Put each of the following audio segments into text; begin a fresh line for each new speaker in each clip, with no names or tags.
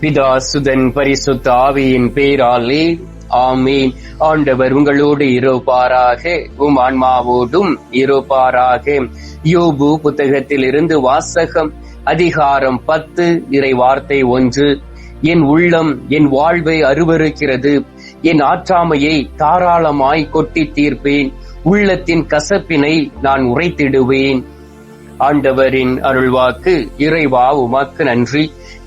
பிதா சுதன் பரிசுத்த ஆவியின் பேராலே. ஆமீன். ஆண்டவர் உங்களோடு இருப்பாராக. உம் ஆன்மாவோடும் இருப்பாராக. யோபு புத்தகத்தில் இருந்து வாசகம் அதிகாரம் பத்து இறை வார்த்தை ஒன்று. என் உள்ளம் என் வாழ்வை அருவருக்கிறது. என் ஆற்றாமையை தாராளமாய் கொட்டி தீர்ப்பேன். உள்ளத்தின் கசப்பினை நான் உரைத்திடுவேன். ஆண்டவரின் அருள்வாக்கு இறைவா உமக்கு நன்றி.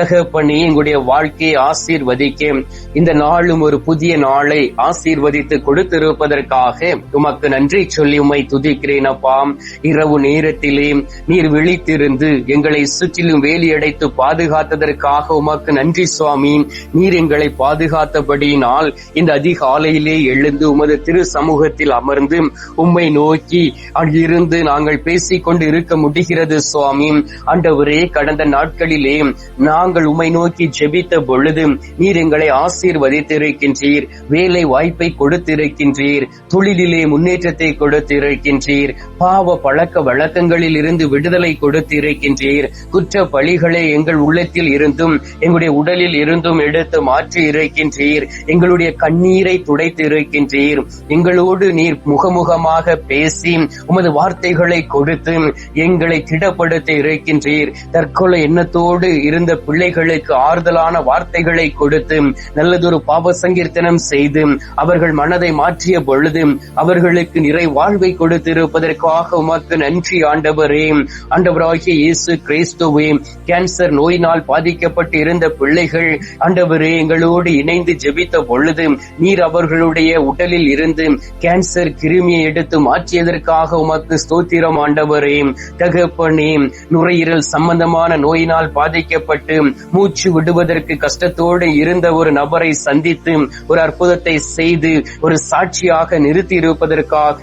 தகப்பனே எங்களுடைய வாழ்க்கையை ஆசீர்வதிக்க. இந்த நாளும் ஒரு புதிய நாளை ஆசீர்வதித்து கொடுத்திருப்பதற்காக உமக்கு நன்றி சொல்லி உமை துதிக்கிறேன் அப்பாம் இரவு நேரத்திலே நீர் விழித்திருந்து எங்களை சுற்றிலும் வேலியடைத்து பாதுகாத்ததற்காக உமக்கு நன்றி சுவாமி. நீர் எங்களை பாதுகாத்தபடியினால் இந்த அதிகாலையிலே எழுந்து உமது திரு சமூகத்தில் அமர்ந்து உம்மை நோக்கி அங்கிருந்து நாங்கள் பேசிக்கொண்டு இருக்க முடிகிறது சுவாமி. ஆண்டவரே கடந்த நாட்களிலே நாங்கள் நாங்கள் உமை நோக்கி ஜெபித்த பொழுது நீர் எங்களை ஆசீர்வதித்திருக்கின்றீர் வேலை வாய்ப்பை கொடுத்திருக்கின்றீர் தொழிலிலே முன்னேற்றத்தை கொடுத்திருக்கின்றீர் பாவ பழக்க வழக்கங்களில் இருந்து விடுதலை கொடுத்திருக்கின்றீர். குற்ற பழிகளை எங்கள் உள்ளத்தில் இருந்தும் எங்களுடைய உடலில் இருந்தும் எடுத்து மாற்றி இருக்கின்றீர். எங்களுடைய கண்ணீரை துடைத்து இருக்கின்றீர் எங்களோடு நீர் முகமுகமாக பேசி உமது வார்த்தைகளை கொடுத்து எங்களை திடப்படுத்தி இருக்கின்றீர். தற்கொலை எண்ணத்தோடு இருந்த பிள்ளைகளுக்கு ஆறுதலான வார்த்தைகளை கொடுத்து நல்லதொரு பாவ சங்கீர்த்தனம் செய்து அவர்கள் மனதை மாற்றிய பொழுது அவர்களுக்கு நிறை வாழ்வை கொடுத்திருப்பதற்காக உமக்கு நன்றி ஆண்டவரே. ஆண்டவராகிய இயேசு கிறிஸ்துவே கேன்சர் நோயினால் பாதிக்கப்பட்டு இருந்த பிள்ளைகள் ஆண்டவரே எங்களோடு இணைந்து ஜெபித்த பொழுது நீர் அவர்களுடைய உடலில் இருந்து கேன்சர் கிருமியை எடுத்து மாற்றியதற்காக உமக்கு ஸ்தோத்திரம் ஆண்டவரே. தகப்பனே நுரையீரல் சம்பந்தமான நோயினால் பாதிக்கப்பட்டு மூச்சு விடுவதற்கு கஷ்டத்தோடு இருந்த ஒரு நபரை சந்தித்து ஒரு அற்புதத்தை செய்து ஒரு சாட்சியாக நிறுத்தி இருப்பதற்காக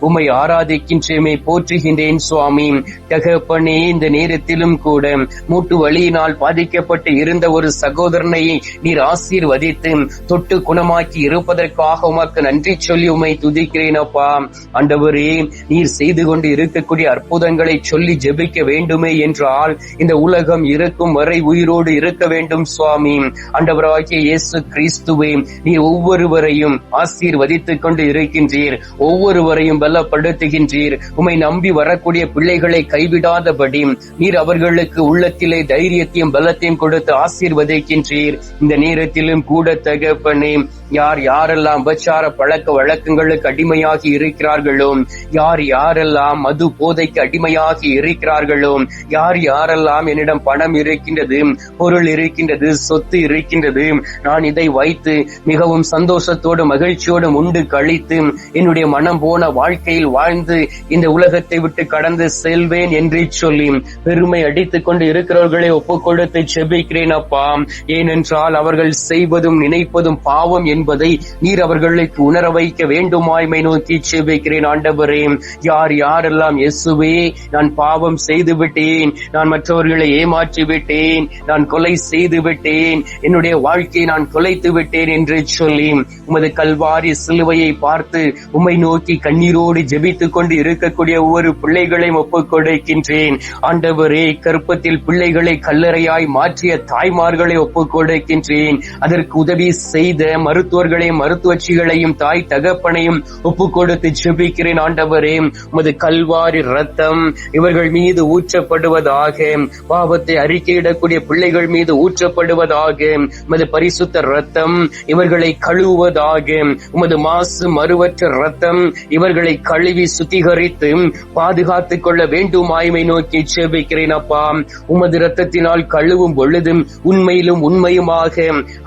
உம்மை ஆராதிக்கின்றேமே போற்றுகின்றேன் சுவாமி. தகப்பனே இந்த நேரத்திலும் கூட மூட்டு வழியினால் பாதிக்கப்பட்டு இருந்த ஒரு சகோதரனை நீர் ஆசீர்வதித்து தொட்டு குணமாக்கி இருப்பதற்காக உமக்கு நன்றி சொல்லி உமை துதிக்கிறேன் அப்பா. ஆண்டவரே நீர் செய்து கொண்டு இருக்கக்கூடிய அற்புதங்களை சொல்லி ஜெபிக்க வேண்டுமே என்றால் இந்த உலகம் இருக்கும் வரை உயிர் உயிரோடு இருக்க வேண்டும் சுவாமி. அண்டவராகிய இயேசு கிறிஸ்துவே நீர் ஒவ்வொருவரையும் ஆசீர்வதித்துக் கொண்டு இருக்கின்றீர். ஒவ்வொருவரையும் பலப்படுத்துகின்றீர். உம்மை நம்பி வரக்கூடிய பிள்ளைகளை கைவிடாதபடி நீர் அவர்களுக்கு உள்ளத்திலே தைரியத்தையும் பலத்தையும் கொடுத்து ஆசீர்வதிக்கின்றீர். இந்த நேரத்திலும் கூட தகப்பனே யார் யாரெல்லாம் உபச்சார பழக்க வழக்கங்களுக்கு அடிமையாகி இருக்கிறார்களோ யார் யாரெல்லாம் மது போதைக்கு அடிமையாகி இருக்கிறார்களோ யார் யாரெல்லாம் என்னிடம் பணம் இருக்கின்றது பொருள் இருக்கின்றது சொத்து இருக்கின்றது நான் இதை வைத்து மிகவும் சந்தோஷத்தோடு மகிழ்ச்சியோடும் உண்டு கழித்து என்னுடைய மனம் போன வாழ்க்கையில் வாழ்ந்து இந்த உலகத்தை விட்டு கடந்து செல்வேன் என்று சொல்லி பெருமை அடித்துக் கொண்டு இருக்கிறவர்களை ஒப்புக் கொடுத்து செபிக்கிறேன் அப்பா. ஏனென்றால் அவர்கள் செய்வதும் நினைப்பதும் பாவம் என்று என்பதை நீர் அவர்களுக்கு உணர வைக்க வேண்டுமாய்மை நோக்கி செவிக்கிறேன் ஆண்டவரே. யார் யாரெல்லாம் இயேசுவே நான் பாவம் செய்து விட்டேன் நான் மற்றவர்களை ஏமாற்றி விட்டேன் நான் கொலை செய்து விட்டேன் என்னுடைய வாழ்க்கையை நான் கொலைத்து விட்டேன் என்று சொல்லி உமது கல்வாரி சிலுவையை பார்த்து உம்மை நோக்கி கண்ணீரோடு ஜெபித்துக் கொண்டு இருக்கக்கூடிய ஒவ்வொரு பிள்ளைகளையும் ஒப்புக் கொடுக்கின்றேன். ஆண்டவரே கருப்பத்தில் பிள்ளைகளை கல்லறையாய் மாற்றிய தாய்மார்களை ஒப்புக் கொடுக்கின்றேன். அதற்கு உதவி செய்த மருத்துவ மருத்துவர்களையும் மருத்துவச்சிகளையும் தாய் தகப்பனையும் ஒப்பு கொடுத்து ஜெபிக்கிறேன் ஆண்டவரே. உமது கல்வாரி ரத்தம் இவர்கள் மீது ஊற்றப்படுவதாக பாவத்தை அறிக்கையிடக்கூடிய பிள்ளைகள் மீது ஊற்றப்படுவதாக உமது பரிசுத்த ரத்தம் இவர்களை கழுவுவதாக உமது மாசு மறுவற்ற ரத்தம் இவர்களை கழுவி சுத்திகரித்து பாதுகாத்துக் கொள்ள வேண்டும் ஆய்மை நோக்கி செபிக்கிறேன் அப்பா. உமது ரத்தத்தினால் கழுவும் பொழுதும் உண்மையிலும் உண்மையுமாக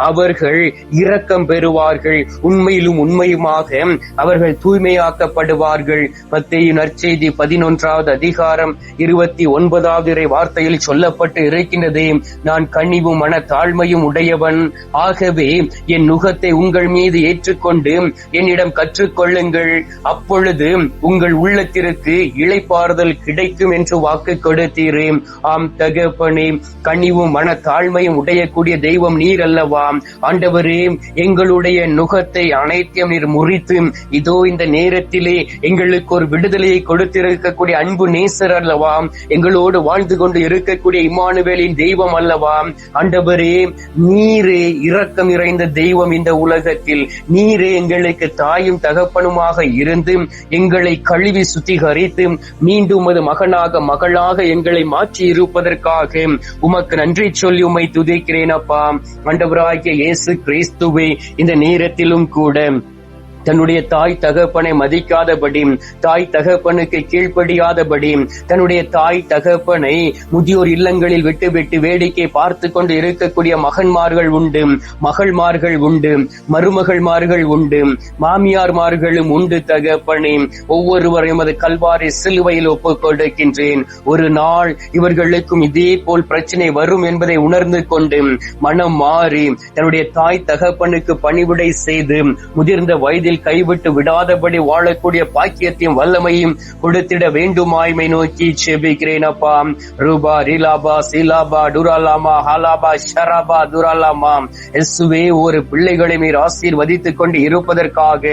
அவர்கள் இரக்கம் பெறும் பெறுவார்கள். உண்மையிலும் உண்மையுமாக அவர்கள் தூய்மையாக்கப்படுவார்கள். மத்திய நற்செய்தி பதினொன்றாவது அதிகாரம் இருபத்தி ஒன்பதாவது இறை வார்த்தையில் சொல்லப்பட்டு இருக்கின்றது. நான் கனிவும் மன தாழ்மையும் உடையவன். ஆகவே என் நுகத்தை உங்கள் மீது ஏற்றுக்கொண்டு என்னிடம் கற்றுக்கொள்ளுங்கள். அப்பொழுது உங்கள் உள்ளத்திற்கு இழைப்பாறுதல் கிடைக்கும் என்று வாக்கு கொடுத்தீரே. ஆம் தகப்பனே கனிவும் மன தாழ்மையும் உடையக்கூடிய தெய்வம் நீர் அல்லவாம் ஆண்டவரே எங்களுடைய எங்களுடைய நுகத்தை அனைத்தையும் நீர் முறித்து இதோ இந்த நேரத்திலே எங்களுக்கு ஒரு விடுதலையை கொடுத்திருக்கக்கூடிய அன்பு நேசர் அல்லவா? எங்களோடு வாழ்ந்து கொண்டு இருக்கக்கூடிய இம்மானுவேலின் தெய்வம் அல்லவா? ஆண்டவரே நீரே இரக்கம் நிறைந்த தெய்வம் இந்த உலகத்தில். நீரே எங்களுக்கு தாயும் தகப்பனுமாக இருந்து எங்களை கழுவி சுத்திகரித்து மீண்டும் அது மகனாக மகளாக எங்களை மாற்றி இருப்பதற்காக உமக்கு நன்றி சொல்லி உமை துதிக்கிறேன் அப்பா. ஆண்டவராகிய இயேசு கிறிஸ்துவை இந்த நேரத்திலும் கூட தன்னுடைய தாய் தகப்பனை மதிக்காதபடி தாய் தகப்பனுக்கு கீழ்ப்படியாதபடி தன்னுடைய தாய் தகப்பனை முதியோர் இல்லங்களில் விட்டுவிட்டு வேடிக்கை பார்த்து கொண்டு இருக்கக்கூடிய மகன்மார்கள் உண்டு மகள்மார்கள் உண்டு மருமகள்மார்கள் உண்டு மாமியார்மார்களும் உண்டு தகப்பனே. ஒவ்வொருவரையும் அது கல்வாரி சிலுவையில் ஒப்புக்கொடுக்கின்றேன் ஒரு நாள் இவர்களுக்கும் இதே போல் பிரச்சனை வரும் என்பதை உணர்ந்து கொண்டு மனம் மாறி தன்னுடைய தாய் தகப்பனுக்கு பணிவிடை செய்து முதிர்ந்த வயதில் கைவிட்டு விடாதபடி வாழக்கூடிய பாக்கியத்தையும் வல்லமையும் கொடுத்திட வேண்டுமாய்மை நோக்கி செபிக்கிறேன் அப்பா. ரூபா ரிலாபா சிலாபா டுராலாமா ஹாலாபா ஷராபா துராலாமா எஸ்வே ஒரு பிள்ளைகளை மீர் ஆசீர்வதித்துக் கொண்டு இருப்பதற்காக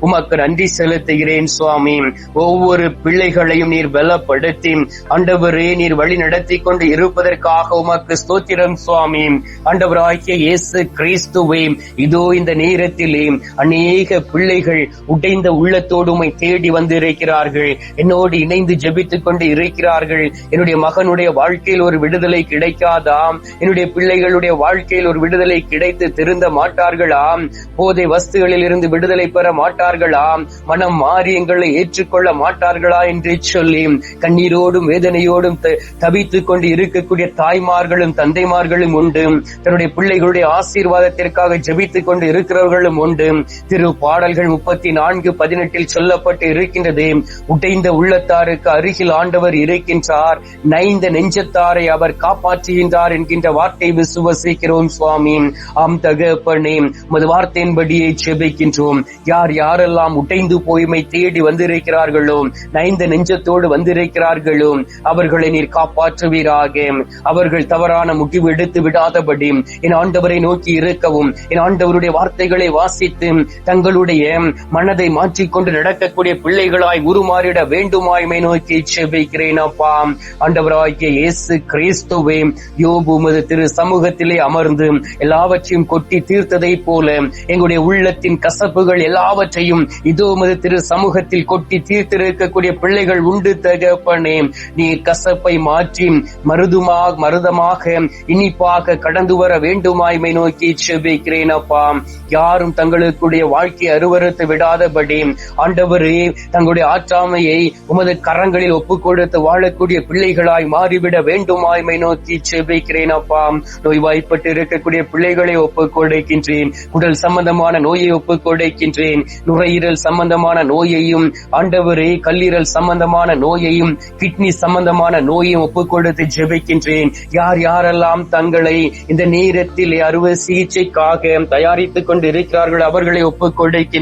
உமக்கு நன்றி செலுத்துகிறேன் சுவாமி. ஒவ்வொரு பிள்ளைகளையும் நீர் பலப்படுத்தி அண்டவரே நீர் வழி நடத்தி கொண்டு இருப்பதற்காக உமக்கு ஸ்தோத்திரம் சுவாமி. அண்டவராகிய இயேசு கிறிஸ்துவே இதோ இந்த நேரத்திலே அநேக பிள்ளை பிள்ளைகள் உடைந்த உள்ளத்தோடு உம்மை தேடி வந்திருக்கிறார்கள் என்னோடு இணைந்து ஜெபித்துக் கொண்டு இருக்கிறார்கள் என்னுடைய மகனுடைய வாழ்க்கையில் ஒரு விடுதலை கிடைக்காதாம். என்னுடைய பிள்ளைகளுடைய வாழ்க்கையில் ஒரு விடுதலை கிடைத்து திருந்த மாட்டார்களாம். போதை வஸ்துகளில் இருந்து விடுதலை பெற மாட்டார்களாம். மனம் மாறி எங்களை ஏற்றுக்கொள்ள மாட்டார்களா என்று சொல்லி கண்ணீரோடும் வேதனையோடும் தவித்துக் கொண்டு இருக்கக்கூடிய தாய்மார்களும் தந்தைமார்களும் உண்டு. தன்னுடைய பிள்ளைகளுடைய ஆசீர்வாதத்திற்காக ஜெபித்துக் கொண்டு இருக்கிறவர்களும் உண்டு. திரு பாடல்கள் முப்பத்தி நான்கு பதினெட்டில் சொல்லப்பட்டு இருக்கின்றது. உடைந்த உள்ளத்தாருக்கு அருகில் ஆண்டவர் இருக்கின்றார். நைந்த நெஞ்சத்தாரை அவர் காப்பாற்றுகின்றார் என்கின்ற வார்த்தை விசுவசிக்கிறோம் சுவாமி. ஆம் தகப்பனே உமது வார்த்தையின்படியே செபிக்கின்றோம். யார் யாரெல்லாம் உடைந்து போய்மை தேடி வந்திருக்கிறார்களோ நைந்த நெஞ்சத்தோடு வந்திருக்கிறார்களோ அவர்களை நீர் காப்பாற்றுவீராக. அவர்கள் தவறான முடிவு எடுத்து விடாதபடி என் ஆண்டவரை நோக்கி இருக்கவும் என் ஆண்டவருடைய வார்த்தைகளை வாசித்து தங்களுடைய மனதை மாற்றிக்கொண்டு நடக்கக்கூடிய பிள்ளைகளாய் உருமாறிட வேண்டுமாய்மை நோக்கி செபிக்கிறேன் அப்பா. ஆண்டவராகிய இயேசு கிறிஸ்துவே யோபு உமது திரு சமூகத்திலே அமர்ந்து எல்லாவற்றையும் கொட்டி தீர்த்ததை போல எங்களுடைய உள்ளத்தின் கசப்புகள் எல்லாவற்றையும் இதோ மது திரு சமூகத்தில் கொட்டி தீர்த்திருக்கக்கூடிய பிள்ளைகள் உண்டு தகப்பனே. நீ கசப்பை மாற்றி மருதுமாக மருதமாக இனிப்பாக கடந்து வர வேண்டுமாய்மை நோக்கி செபிக்கிறேன் அப்பா. யாரும் தங்களுக்குடைய வாழ்க்கை அருவறுத்து விடாதபடி ஆண்டவரே தங்களுடைய ஆற்றாமையை உமது கரங்களில் ஒப்பு கொடுத்து வாழக்கூடிய பிள்ளைகளாய் மாறிவிட வேண்டுமாய்மை நோக்கி செபிக்கிறேன் அப்பா. நோய்வாய்ப்பட்டு இருக்கக்கூடிய பிள்ளைகளை ஒப்பு கொடுக்கின்றேன் உடல் சம்பந்தமான நோயை ஒப்பு கொடுக்கின்றேன் நுரையீரல் சம்பந்தமான நோயையும் ஆண்டவரே கல்லீரல் சம்பந்தமான நோயையும் கிட்னி சம்பந்தமான நோயையும் ஒப்பு கொடுத்து ஜெபிக்கின்றேன். யார் யாரெல்லாம் தங்களை இந்த நேரத்தில் அறுவை சிகிச்சைக்காக தயாரித்துக் கொண்டு இருக்கிறார்கள் அவர்களை ஒப்பு கொடுக்கின்றேன்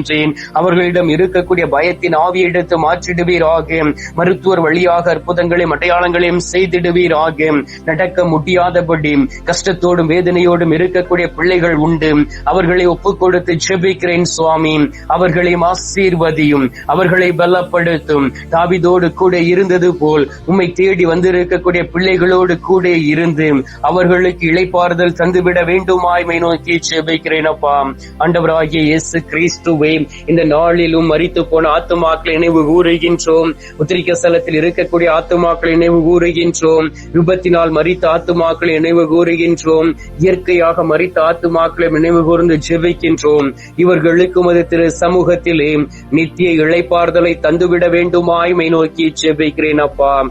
அவர்களிடம் இருக்கக்கூடிய பயத்தின் ஆவி எடுத்து மாற்றிடுவீராக. மருத்துவர் வழியாக அற்புதங்களையும் அடையாளங்களையும் செய்திடுவீராக. நடக்க முடியாதபடி கஷ்டத்தோடும் வேதனையோடும் இருக்கக்கூடிய பிள்ளைகள் உண்டு. அவர்களை ஒப்புக் கொடுத்து ஜெபிக்கிறேன் சுவாமி. அவர்களையும் ஆசீர்வதியும். அவர்களை பலப்படுத்தும். தாவிதோடு கூட இருந்தது போல் உம்மை தேடி வந்திருக்கக்கூடிய பிள்ளைகளோடு கூட இருந்து அவர்களுக்கு இழைப்பாறுதல் தந்துவிட வேண்டுமாய்மை நோக்கி ஜெபிக்கிறேன் அப்பா. அண்டவராகிய இயேசு கிறிஸ்துவே இந்த நாளிலும் மறித்து போன ஆத்துமாக்களை நினைவு கூறுகின்றோம். உத்திரிக்க ஸ்தலத்தில் இருக்கக்கூடிய ஆத்துமாக்களை நினைவு கூறுகின்றோம். விபத்தினால் மறித்த ஆத்துமாக்களை நினைவு கூறுகின்றோம். இயற்கையாக மறித்த ஆத்துமாக்களை நினைவு கூர்ந்து ஜெபிக்கின்றோம். இவர்களுக்கு உமது திரு சமூகத்திலே நித்திய இழைப்பார்தலை தந்துவிட வேண்டுமாய்மை நோக்கி ஜெபிக்கிறேன் அப்பா.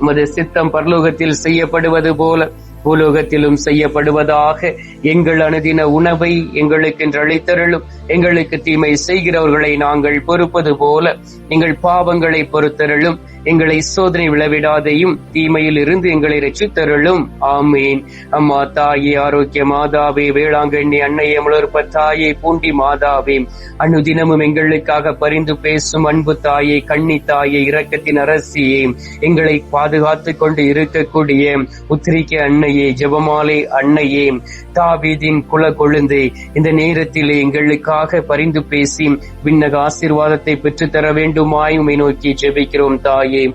உமது சித்தம் பரலோகத்தில் செய்யப்படுவது போல பூலோகத்திலும் செய்யப்படுவதாக எங்கள் அனுதின உணவை எங்களுக்கு என்று அழைத்தருளும் எங்களுக்கு தீமை செய்கிறவர்களை நாங்கள் பொறுப்பது போல எங்கள் பாவங்களை பொறுத்தருளும். எங்களை சோதனை விளவிடாதையும் தீமையில் இருந்து எங்களை ரட்சித்தருளும். ஆமீன். அம்மா தாயே ஆரோக்கிய மாதாவே வேளாங்கண்ணி அன்னையே முளர்ப்ப தாயே பூண்டி மாதாவே அனுதினமும் எங்களுக்காக பரிந்து பேசும் அன்பு தாயே கண்ணி தாயே இரக்கத்தின் அரசியே எங்களை பாதுகாத்துக் கொண்டு இருக்கக்கூடிய உத்திரிக்க அன்னையே ஜெபமாலை அன்னையே தாவீதின் குல கொழுந்தை இந்த நேரத்திலே எங்களுக்காக பரிந்து பேசி விண்ணக ஆசீர்வாதத்தை பெற்றுத்தர வேண்டுமாய் உமை நோக்கி ஜெபிக்கிறோம் தாய். game.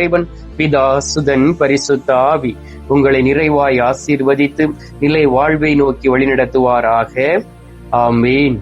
இறைவன் பிதா சுதன் பரிசுத்த ஆவி உங்களை நிறைவாய் ஆசீர்வதித்து நிலை வாழ்வை நோக்கி வழிநடத்துவாராக. ஆமீன்.